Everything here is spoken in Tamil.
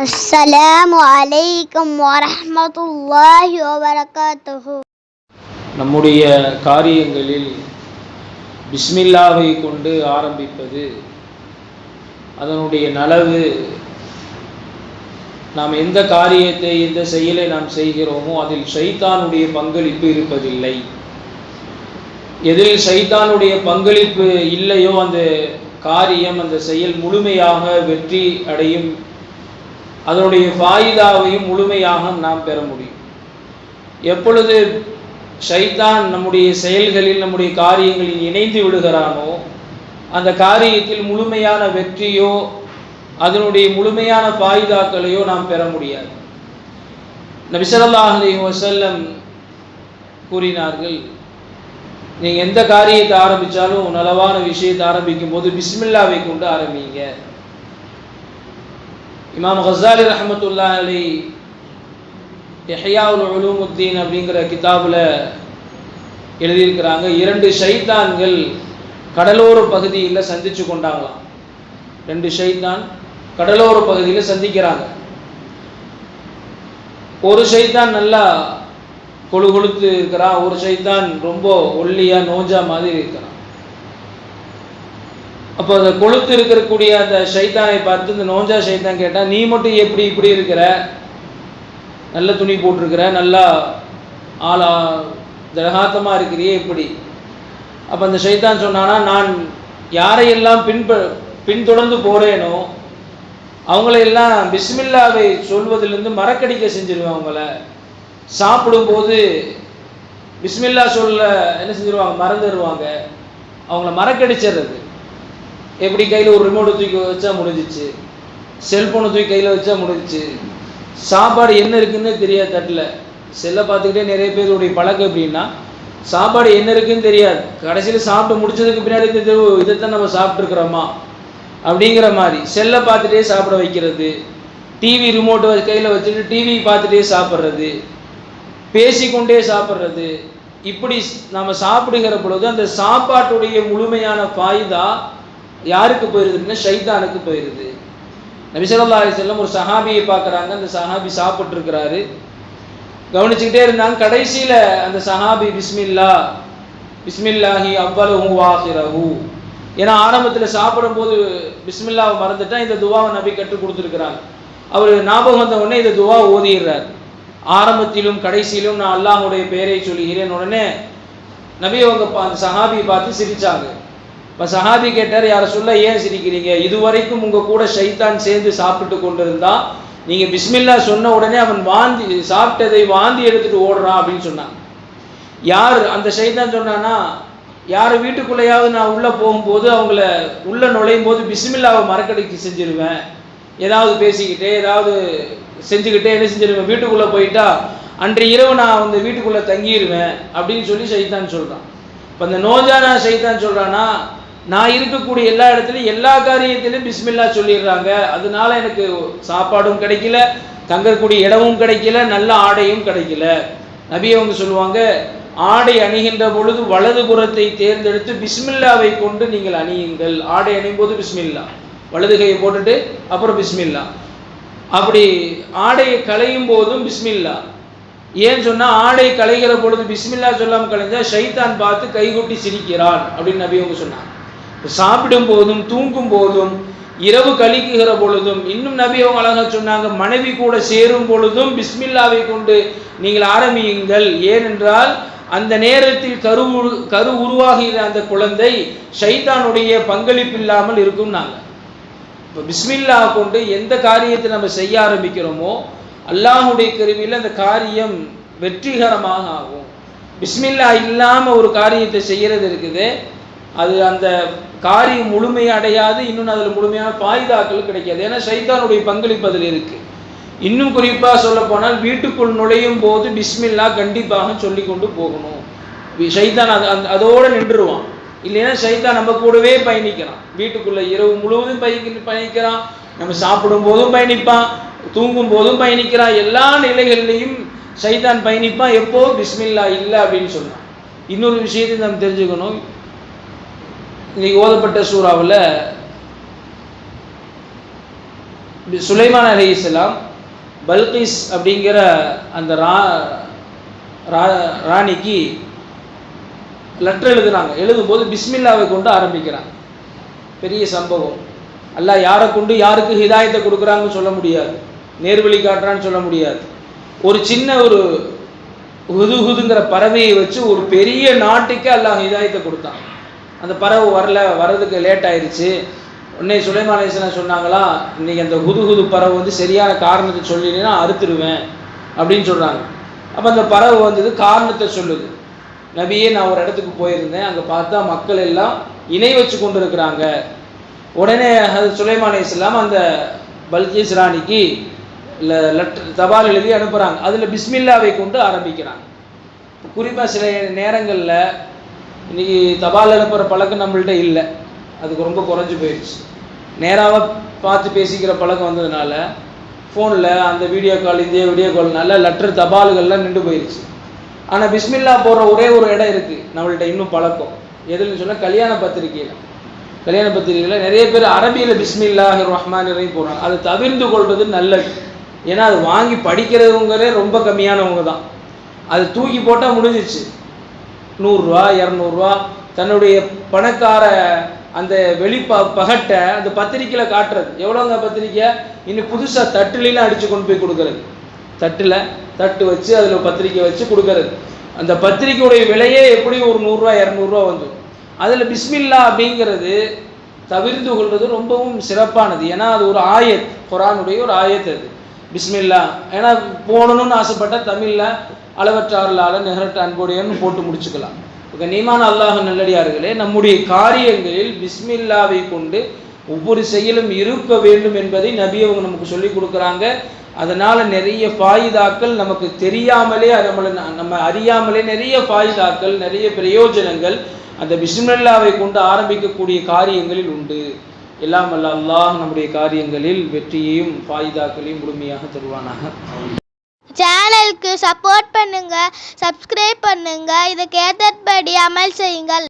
அஸ்ஸலாமு அலைக்கும் வரஹமத்துல்லாஹி வபரகாத்துஹு. நம்முடைய காரியங்களில் பிஸ்மில்லாவை கொண்டு ஆரம்பிப்பது அதனுடைய நலவு நாம் எந்த காரியத்தை எந்த செயலை நாம் செய்கிறோமோ அதில் சைத்தானுடைய பங்களிப்பு இருப்பதில்லை. எதில் சைத்தானுடைய பங்களிப்பு இல்லையோ அந்த காரியம் அந்த செயல் முழுமையாக வெற்றி அடையும் அதனுடைய ஃபாயிதாவையும் முழுமையாக நாம் பெற முடியும். எப்பொழுது ஷைத்தான் நம்முடைய செயல்களில் நம்முடைய காரியங்களில் இணைந்து விடுகிறானோ அந்த காரியத்தில் முழுமையான வெற்றியோ அதனுடைய முழுமையான பாயுதாக்களையோ நாம் பெற முடியாது. நபிசல்லாஹலி வசல்லம் கூறினார்கள் நீங்கள் எந்த காரியத்தை ஆரம்பித்தாலும் நலவான விஷயத்தை ஆரம்பிக்கும் போது பிஸ்மில்லாவை கொண்டு ஆரம்பிங்க. இமாம் ஹசாலி ரஹமத்துல்லா அலி எஹியாவுல் உலூமுத்தீன் அப்படிங்கிற கிதாபில் எழுதியிருக்கிறாங்க. இரண்டு ஷைத்தான்கள் கடலோர பகுதியில் சந்திச்சு கொண்டாங்களாம். ரெண்டு ஷைத்தான் கடலோர பகுதியில் சந்திக்கிறாங்க. ஒரு ஷைத்தான் நல்லா கொழு கொழுத்து இருக்கிறான் ஒரு ஷைத்தான் ரொம்ப ஒல்லியா நோஞ்சா மாதிரி இருக்கிறான். அப்போ அந்த கொழுத்து இருக்கக்கூடிய அந்த சைத்தானை பார்த்து இந்த நோஞ்சா சைத்தான் கேட்டால் நீ மட்டும் எப்படி இப்படி இருக்கிற? நல்ல துணி போட்டிருக்கிற? நல்லா ஆளா திரகாத்தமாக இருக்கிறியே இப்படி. அப்போ அந்த சைத்தான் சொன்னானா நான் யாரையெல்லாம் பின்ப பின்தொடர்ந்து போகிறேனோ அவங்களையெல்லாம் பிஸ்மில்லாவை சொல்வதிலிருந்து மறக்கடிக்க செஞ்சிருவேன் அவங்கள. சாப்பிடும்போது பிஸ்மில்லா சொல்ல என்ன செஞ்சிருவாங்க? மறந்துடுவாங்க அவங்கள மறக்கடிச்சிடுறது எப்படி கையில் ஒரு ரிமோட்டை தூக்கி வச்சா முடிஞ்சிச்சு? செல்ஃபோனை தூக்கி கையில் வச்சா முடிஞ்சிச்சு? சாப்பாடு என்ன இருக்குன்னு தெரியாது தட்டில். செல்லை பார்த்துக்கிட்டே நிறைய பேருடைய பழக்கம் எப்படின்னா சாப்பாடு என்ன இருக்குன்னு தெரியாது. கடைசியில் சாப்பிட்டு முடிச்சதுக்கு பின்னாடி இந்த இதைத்தான் நம்ம சாப்பிட்ருக்குறோமா அப்படிங்கிற மாதிரி. செல்லை பார்த்துட்டே சாப்பிட வைக்கிறது. டிவி ரிமோட்டை கையில் வச்சுட்டு டிவி பார்த்துட்டே சாப்பிட்றது. பேசிக்கொண்டே சாப்பிட்றது. இப்படி நம்ம சாப்பிடுகிற பொழுது அந்த சாப்பாட்டுடைய முழுமையான ஃபாய்தா யாருக்கு போயிருதுன்னா ஷைத்தானுக்கு போயிருது. நபிசல்லா அலி செல்லம் ஒரு சஹாபியை பார்க்குறாங்க அந்த சஹாபி சாப்பிட்ருக்கிறாரு கவனிச்சுக்கிட்டே இருந்தாங்க கடைசியில் அந்த சஹாபி பிஸ்மில்லா பிஸ்மில்லாஹி அவ்வளவு வாஹிரஹு. ஏன்னா ஆரம்பத்தில் சாப்பிடும்போது பிஸ்மில்லாவை மறந்துட்டா இந்த துவாவை நபி கற்றுக் கொடுத்துருக்குறாங்க. அவர் ஞாபகம் வந்த உடனே இந்த துவா ஓதிடுறார். ஆரம்பத்திலும் கடைசியிலும் நான் அல்லாஹுடைய பெயரை சொல்லுகிறேன். உடனே நபி அவங்க அந்த சஹாபியை பார்த்து சிரித்தாங்க இப்போ சஹாபி கேட்டார் யாரை சொல்ல ஏன் சிரிக்கிறீங்க? இதுவரைக்கும் உங்கள் கூட ஷைத்தான் சேர்ந்து சாப்பிட்டு கொண்டிருந்தா நீங்கள் பிஸ்மில்லா சொன்ன உடனே அவன் வாந்தி சாப்பிட்டதை வாந்தி எடுத்துட்டு ஓடுறான் அப்படின்னு சொன்னான். யார் அந்த ஷைத்தான் சொன்னான்னா யார் வீட்டுக்குள்ளேயாவது நான் உள்ளே போகும்போது அவங்கள உள்ளே நுழையும் போது பிஸ்மில்லாவை மறக்கடிக்கு செஞ்சிருவேன். ஏதாவது பேசிக்கிட்டே ஏதாவது செஞ்சுக்கிட்டே என்ன செஞ்சிருவேன்? வீட்டுக்குள்ளே போயிட்டா அன்று இரவு நான் அந்த வீட்டுக்குள்ளே தங்கிடுவேன் அப்படின்னு சொல்லி சைத்தான் சொல்கிறான் இப்போ அந்த நோஜானா சைத்தான் சொல்கிறான்னா நான் இருக்கக்கூடிய எல்லா இடத்துலையும் எல்லா காரியத்திலையும் பிஸ்மில்லா சொல்லிடுறாங்க. அதனால எனக்கு சாப்பாடும் கிடைக்கல தங்கக்கூடிய இடமும் கிடைக்கல நல்ல ஆடையும் கிடைக்கல. நபி அவங்க சொல்லுவாங்க ஆடை அணிகின்ற பொழுது வலது புறத்தை தேர்ந்தெடுத்து பிஸ்மில்லாவை கொண்டு நீங்கள் அணியுங்கள். ஆடை அணியும் போது பிஸ்மில்லா. வலது கையை போட்டுட்டு அப்புறம் பிஸ்மில்லா. அப்படி ஆடையை களையும் போதும் பிஸ்மில்லா. ஏன்னு சொன்னால் ஆடை களைகிற பொழுது பிஸ்மில்லா சொல்லாமல் கலைஞ்சா ஷைத்தான் பார்த்து கைகொட்டி சிரிக்கிறான் அப்படின்னு நபி அவங்க சொன்னாங்க. சாப்பிடும் போதும் தூங்கும் போதும் இரவு கழிக்குகிற பொழுதும் இன்னும் நபி அவங்க அழகாக சொன்னாங்க மனைவி கூட சேரும் பொழுதும் பிஸ்மில்லாவை கொண்டு நீங்கள் ஆரம்பியுங்கள். ஏனென்றால் அந்த நேரத்தில் கரு கரு உருவாகிற அந்த குழந்தை ஷைத்தானுடைய பங்களிப்பு இல்லாமல் இருக்கும் நாங்கள் இப்போ பிஸ்மில்லா கொண்டு எந்த காரியத்தை நம்ம செய்ய ஆரம்பிக்கிறோமோ அல்லாஹுடைய கருவியில் அந்த காரியம் வெற்றிகரமாக ஆகும். பிஸ்மில்லா இல்லாமல் ஒரு காரியத்தை செய்கிறது இருக்குது. அது அந்த காரியம் முழுமையை அடையாது இன்னும் அதில் முழுமையான பாய்தாக்கள் கிடைக்காது. ஏன்னா சைத்தானுடைய பங்களிப்பு அதில் இருக்குது இன்னும் குறிப்பாக சொல்ல போனால் வீட்டுக்குள் நுழையும் போது பிஸ்மில்லா கண்டிப்பாக சொல்லி கொண்டு போகணும். சைத்தான் அது அந்த அதோடு நின்றுருவான். இல்லைன்னா சைத்தான் நம்ம கூடவே பயணிக்கிறான். வீட்டுக்குள்ளே இரவு முழுவதும் பயணி பயணிக்கிறான். நம்ம சாப்பிடும் போதும் பயணிப்பான். தூங்கும் போதும் பயணிக்கிறான். எல்லா நிலைகள்லையும் சைதான் பயணிப்பான். எப்போ? பிஸ்மில்லா இல்லை அப்படின்னு சொன்னான். இன்னொரு விஷயத்தை நம்ம தெரிஞ்சுக்கணும். இன்னைக்கு ஓதப்பட்ட சூறாவில் சுலைமான் அலி இஸ்லாம் பல்கிஸ் அப்படிங்கிற அந்த ரா ரா- ராணிக்கு லெட்டர் எழுதுனாங்க எழுதும்போது பிஸ்மில்லாவை கொண்டு ஆரம்பிக்கிறாங்க. பெரிய சம்பவம். அல்ல யாரை கொண்டு யாருக்கு ஹிதாயத்தை கொடுக்குறாங்கன்னு சொல்ல முடியாது. நேர்வழி காட்டுறான்னு சொல்ல முடியாது. ஒரு சின்ன ஒரு ஹுதுஹுதுங்கிற பறவையை வச்சு ஒரு பெரிய நாட்டுக்கு அல்லாஹ் ஹிதாயத்தை கொடுத்தான். அந்த பறவை வரல வர்றதுக்கு லேட் ஆயிடுச்சு உடனே சுலைமான் அலிஸ்லாம் சொன்னாங்களா இன்னைக்கு அந்த ஹுதுஹுது பறவை வந்து சரியான காரணத்தை சொல்லினா அறுத்துருவேன் அப்படின்னு சொல்கிறாங்க அப்போ அந்த பறவை வந்தது காரணத்தை சொல்லுது. நபியே நான் ஒரு இடத்துக்கு போயிருந்தேன். அங்கே பார்த்தா மக்கள் எல்லாம் இணை வச்சு கொண்டு இருக்கிறாங்க உடனே அது சுலைமான் இஸ்லாம் அந்த பல்கீஸ் ராணிக்கு லெட்டர் தபால் எழுதி அனுப்புகிறாங்க அதில் பிஸ்மில்லாவை கொண்டு ஆரம்பிக்கிறாங்க. குறிப்பாக சில நேரங்களில் இன்னைக்கு தபால் அனுப்புகிற பழக்கம் நம்மள்கிட்ட இல்லை. அதுக்கு ரொம்ப குறைஞ்சி போயிடுச்சு நேராக பார்த்து பேசிக்கிற பழக்கம் வந்ததுனால ஃபோனில் அந்த வீடியோ கால் இந்திய வீடியோ கால்னால லெட்டர் தபால்கள்லாம் நின்று போயிடுச்சு ஆனால் பிஸ்மில்லா போகிற ஒரே ஒரு இடம் இருக்குது நம்மள்ட்ட இன்னும் பழக்கம். எதுன்னு சொன்னால் கல்யாண பத்திரிக்கையில் கல்யாண பத்திரிகையில் நிறைய பேர் அரபியில் பிஸ்மில்லாஹி ரஹ்மான் ரஹீம் போடுறாங்க. அதை தவிர்த்து கொள்வது நல்லது. ஏன்னா அது வாங்கி படிக்கிறவங்களே ரொம்ப கம்மியானவங்க தான். அது தூக்கி போட்டால் முடிஞ்சிச்சு. நூறுரூவா இரநூறுவா. தன்னுடைய பணக்கார அந்த வெளி ப பகட்டை அந்த பத்திரிக்கையில் காட்டுறது. எவ்வளோங்க பத்திரிக்கை? இன்னும் புதுசாக தட்டுலாம் அடித்து கொண்டு போய் கொடுக்கறது. தட்டில் தட்டு வச்சு அதில் பத்திரிக்கை வச்சு கொடுக்கறது. அந்த பத்திரிக்கையுடைய விலையே எப்படியும் ஒரு நூறுரூவா இரநூறுவா வந்துடும் அதில் பிஸ்மில்லா அப்படிங்கிறது தவிர்த்து கொள்வது ரொம்பவும் சிறப்பானது. ஏன்னா அது ஒரு ஆயத். குரானுடைய ஒரு ஆயத் அது. பிஸ்மில்லா. ஏன்னா போகணும்னு ஆசைப்பட்ட தமிழில் அளவற்ற அருளாளர் நிகரற்ற அன்புடையன்னு போட்டு முடிச்சுக்கலாம். இப்போ நீமான அல்லாஹ் நல்லடியார்களே நம்முடைய காரியங்களில் பிஸ்மில்லாவை கொண்டு ஒவ்வொரு செயலும் இருக்க வேண்டும் என்பதை நபி அவங்க நமக்கு சொல்லி கொடுக்குறாங்க. அதனால் நிறைய ஃபாயிதாக்கள் நமக்கு தெரியாமலே நம்மளை நம்ம அறியாமலே நிறைய ஃபாயிதாக்கள் நிறைய பிரயோஜனங்கள் அந்த பிஸ்மில்லாவை கொண்டு ஆரம்பிக்கக்கூடிய காரியங்களில் உண்டு. எல்லாம் வல்ல அல்லாஹ் நம்முடைய காரியங்களில் வெற்றியையும் ஃபாயிதாக்களையும் முழுமையாக தருவானாக. சேனலுக்கு சப்போர்ட் பண்ணுங்க சப்ஸ்கிரைப் பண்ணுங்க. இதுக்கு ஏற்றபடி அமல் செய்யுங்கள்.